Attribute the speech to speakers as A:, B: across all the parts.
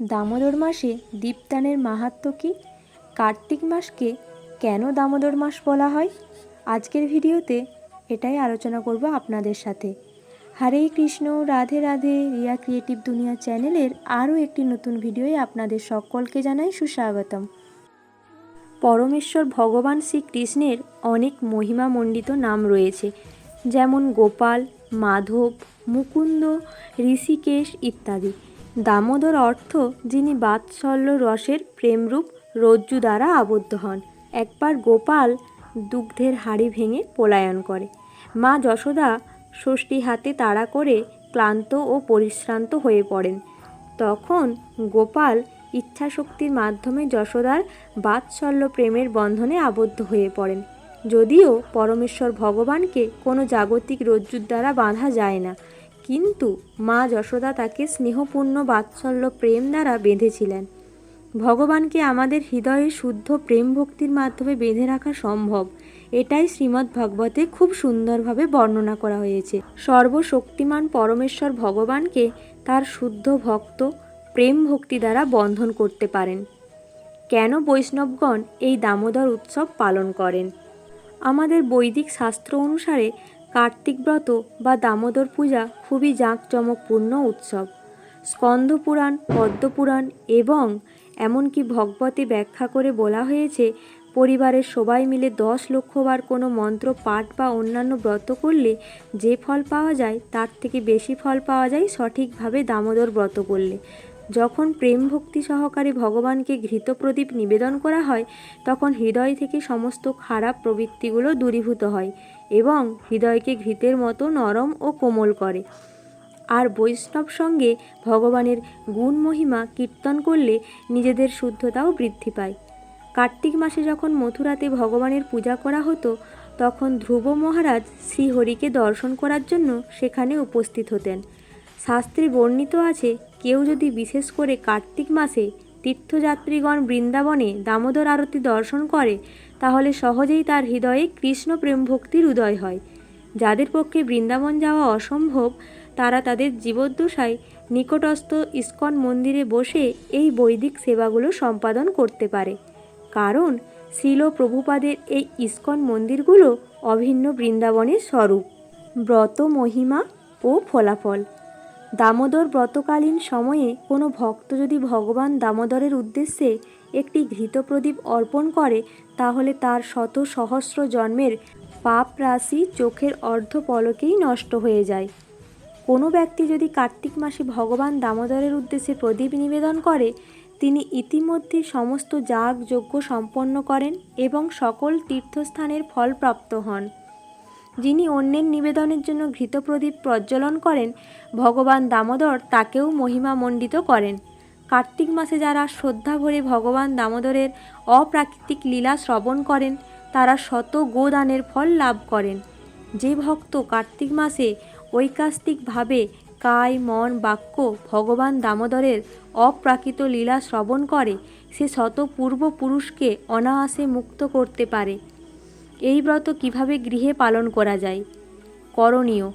A: দামোদর মাসে দীপদানের মাহাত্ম্য কী? কার্তিক মাসকে কেন দামোদর মাস বলা হয়? আজকের ভিডিওতে এটাই আলোচনা করব আপনাদের সাথে। হরে কৃষ্ণ, রাধে রাধে, রিয়া ক্রিয়েটিভ দুনিয়া চ্যানেলের আরও একটি নতুন ভিডিওয়ে আপনাদের সকলকে জানাই সুস্বাগতম। পরমেশ্বর ভগবান শ্রীকৃষ্ণের অনেক মহিমামণ্ডিত নাম রয়েছে, যেমন গোপাল, মাধব, মুকুন্দ, ঋষিকেশ ইত্যাদি। দামোদর অর্থ যিনি বাৎসল্য রসের প্রেমরূপ রজ্জু দ্বারা আবদ্ধ হন। একবার গোপাল দুগ্ধের হাড়ি ভেঙে পলায়ন করে। মা যশোদা ষষ্ঠী হাতে তাড়া করে ক্লান্ত ও পরিশ্রান্ত হয়ে পড়েন। তখন গোপাল ইচ্ছাশক্তির মাধ্যমে যশোদার বাৎসল্য প্রেমের বন্ধনে আবদ্ধ হয়ে পড়েন। যদিও পরমেশ্বর ভগবানকে কোনো জাগতিক রজ্জুর দ্বারা বাঁধা যায় না। কিন্তু মা যশোদা তাকে স্নেহপূর্ণ বাৎসল্য প্রেম দ্বারা বেঁধেছিলেন। ভগবানকে আমাদের হৃদয়ে শুদ্ধ প্রেম ভক্তির মাধ্যমে বেঁধে রাখা সম্ভব। এটাই শ্রীমদ্ ভাগবতে খুব সুন্দরভাবে বর্ণনা করা হয়েছে। সর্বশক্তিমান পরমেশ্বর ভগবানকে তার শুদ্ধ ভক্ত প্রেম ভক্তি দ্বারা বন্ধন করতে পারেন। কেন বৈষ্ণবগণ এই দামোদর উৎসব পালন করেন? আমাদের বৈদিক শাস্ত্র অনুসারে কার্তিক ব্রত বা দামোদর পূজা খুবই জাঁকজমকপূর্ণ উৎসব। স্কন্দ পুরাণ পদ্মপুরাণ এবং এমনকি ভগবতে ব্যাখ্যা করে বলা হয়েছে, পরিবারের সবাই মিলে দশ লক্ষবার কোনো মন্ত্র, পাঠ বা অন্যান্য ব্রত করলে যে ফল পাওয়া যায়, তার থেকে বেশি ফল পাওয়া যায় সঠিকভাবে দামোদর ব্রত করলে। যখন প্রেম ভক্তি সহকারে ভগবানকে ঘৃত প্রদীপ নিবেদন করা হয়, তখন হৃদয় থেকে সমস্ত খারাপ প্রবৃত্তিগুলো দূরীভূত হয়। এবং হৃদয়কে ঘৃতের মতো নরম ও কোমল করে। আর বৈষ্ণব সঙ্গে ভগবানের গুণ মহিমা কীর্তন করলে নিজেদের শুদ্ধতাও বৃদ্ধি পায়। কার্তিক মাসে যখন মথুরাতে ভগবানের পূজা করা হতো, তখন ধ্রুব মহারাজ শ্রীহরিকে দর্শন করার জন্য সেখানে উপস্থিত হতেন। শাস্ত্রে বর্ণিত আছে, কেউ যদি বিশেষ করে কার্তিক মাসে তীর্থযাত্রীগণ বৃন্দাবনে দামোদর আরতি দর্শন করে তাহলে সহজেই তার হৃদয়ে কৃষ্ণ প্রেম ভক্তির উদয় হয়। যাদের পক্ষে বৃন্দাবন যাওয়া অসম্ভব, তারা তাদের জীবদ্দশায় নিকটস্থ ইস্কন মন্দিরে বসে এই বৈদিক সেবাগুলো সম্পাদন করতে পারে। কারণ শিল প্রভুপাদের এই ইস্কন মন্দিরগুলো অভিন্ন বৃন্দাবনের স্বরূপ। ব্রত মহিমা ও ফলাফল। দামোদর ব্রতকালীন সময়ে কোনো ভক্ত যদি ভগবান দামোদরের উদ্দেশ্যে একটি ঘৃতপ্রদীপ অর্পণ করে, তাহলে তার শত সহস্র জন্মের পাপ রাশি চোখের অর্ধ পলকেই নষ্ট হয়ে যায়। কোনো ব্যক্তি যদি কার্তিক মাসে ভগবান দামোদরের উদ্দেশ্যে প্রদীপ নিবেদন করে, তিনি ইতিমধ্যে সমস্ত যাগ যজ্ঞ সম্পন্ন করেন এবং সকল তীর্থস্থানের ফল প্রাপ্ত হন। যিনি অন্যের নিবেদনের জন্য ঘৃতপ্রদীপ প্রজ্বলন করেন, ভগবান দামোদর তাকেও মহিমামণ্ডিত করেন। কার্তিক মাসে যারা শ্রদ্ধা ভরে ভগবান দামোদরের অপ্রাকৃতিক লীলা শ্রবণ করেন, তারা শত গোদানের ফল লাভ করেন। যে ভক্ত কার্তিক মাসে ঐকাস্তিকভাবে কায়, মন, বাক্য ভগবান দামোদরের অপ্রাকৃত লীলা শ্রবণ করে, সে শত পূর্বপুরুষকে অনায়াসে মুক্ত করতে পারে। এই ব্রত কীভাবে গৃহে পালন করা যায়? করণীয়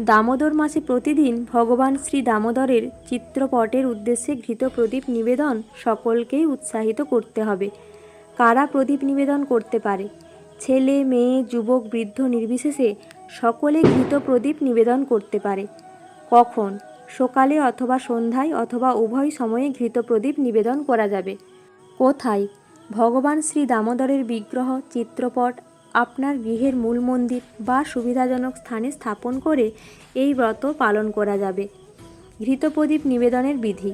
A: দামোদর মাসে প্রতিদিন ভগবান শ্রী দামোদরের চিত্রপটের উদ্দেশ্যে ঘৃত প্রদীপ নিবেদন সকলকেই উৎসাহিত করতে হবে। কারা প্রদীপ নিবেদন করতে পারে? ছেলে, মেয়ে, যুবক, বৃদ্ধ নির্বিশেষে সকলে ঘৃত প্রদীপ নিবেদন করতে পারে। কখন? সকালে অথবা সন্ধ্যায় অথবা উভয় সময়ে ঘৃত প্রদীপ নিবেদন করা যাবে। কোথায়? ভগবান শ্রী দামোদরের বিগ্রহ, চিত্রপট আপনার গৃহের মূল মন্দির বা সুবিধাজনক স্থানে স্থাপন করে এই ব্রত পালন করা যাবে। ঘৃতপ্রদীপ নিবেদনের বিধি।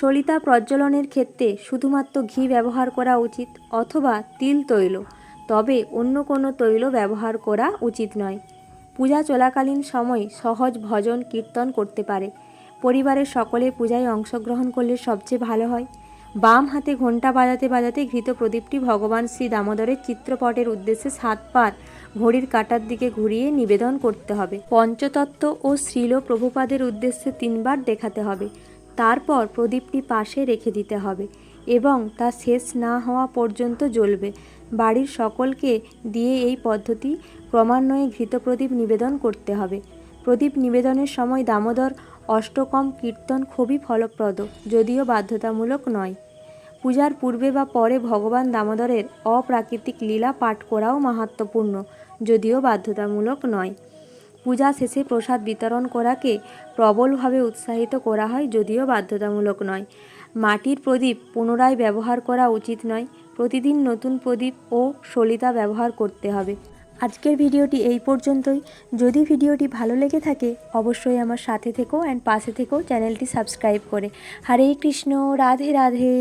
A: সলিতা প্রজ্বলনের ক্ষেত্রে শুধুমাত্র ঘি ব্যবহার করা উচিত অথবা তিল তৈল। তবে অন্য কোনো তৈল ব্যবহার করা উচিত নয়। পূজা চলাকালীন সময় সহজ ভজন কীর্তন করতে পারে। পরিবারের সকলে পূজায় অংশগ্রহণ করলে সবচেয়ে ভালো হয়। বাম হাতে ঘণ্টা বাজাতে বাজাতে ঘৃত প্রদীপটি ভগবান শ্রী দামোদরের চিত্রপটের উদ্দেশ্যে সাতবার ঘড়ির কাটার দিকে ঘুরিয়ে নিবেদন করতে হবে। পঞ্চতত্ত্ব ও শ্রীল প্রভুপাদের উদ্দেশ্যে তিনবার দেখাতে হবে। তারপর প্রদীপটি পাশে রেখে দিতে হবে এবং তা শেষ না হওয়া পর্যন্ত জ্বলবে। বাড়ির সকলকে দিয়ে এই পদ্ধতি ক্রমান্বয়ে ঘৃত প্রদীপ নিবেদন করতে হবে। প্রদীপ নিবেদনের সময় দামোদর অষ্টকম কীর্তন খুবই ফলপ্রদ, যদিও বাধ্যতামূলক নয়। পূজার পূর্বে বা পরে ভগবান দামোদরের অপ্রাকৃতিক লীলা পাঠ করাও মাহাত্ম্যপূর্ণ, যদিও বাধ্যতামূলক নয়। পূজা শেষে প্রসাদ বিতরণ করাকে প্রবলভাবে উৎসাহিত করা হয়, যদিও বাধ্যতামূলক নয়। মাটির প্রদীপ পুনরায় ব্যবহার করা উচিত নয়, প্রতিদিন নতুন প্রদীপ ও সলিতা ব্যবহার করতে হবে। আজকের ভিডিওটি এই পর্যন্তই। যদি ভিডিওটি ভালো লেগে থাকে, অবশ্যই আমার সাথে থেকো অ্যান্ড পাশে থেকো চ্যানেলটি সাবস্ক্রাইব করে। হরে কৃষ্ণ, রাধে রাধে।